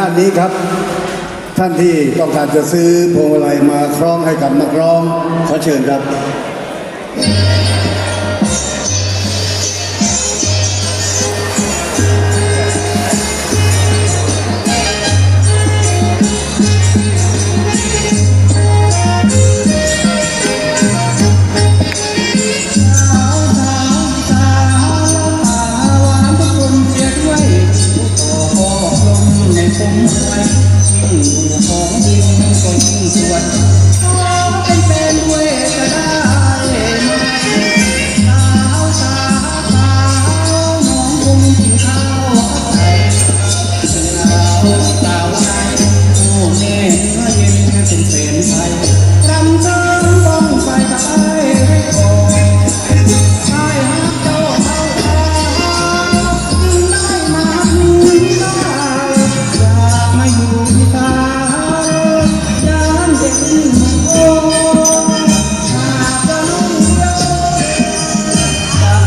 ด้านนี้ครับ ท่านที่ต้องการจะซื้อพวงมาลัยมาคล้องให้กับนักร้องขอเชิญครับ ขอบพ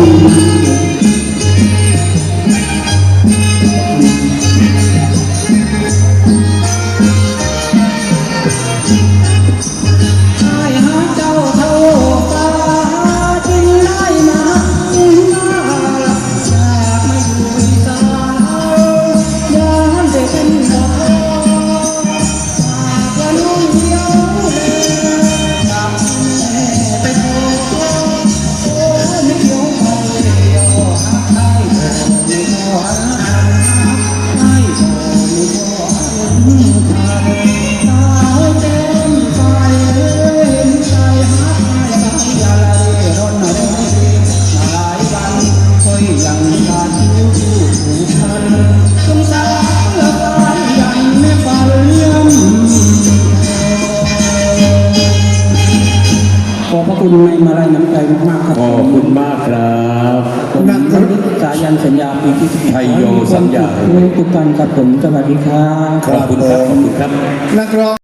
คุ ณในมาลัยน้ำใจมากๆครับขอบคุณมากครับผมนักสายันสัญญาปีที่สิบชัยโยสัญญาทุกท่านครับผมสวัสดีครับขอบคุณครับขอบคุณครับนักร้อง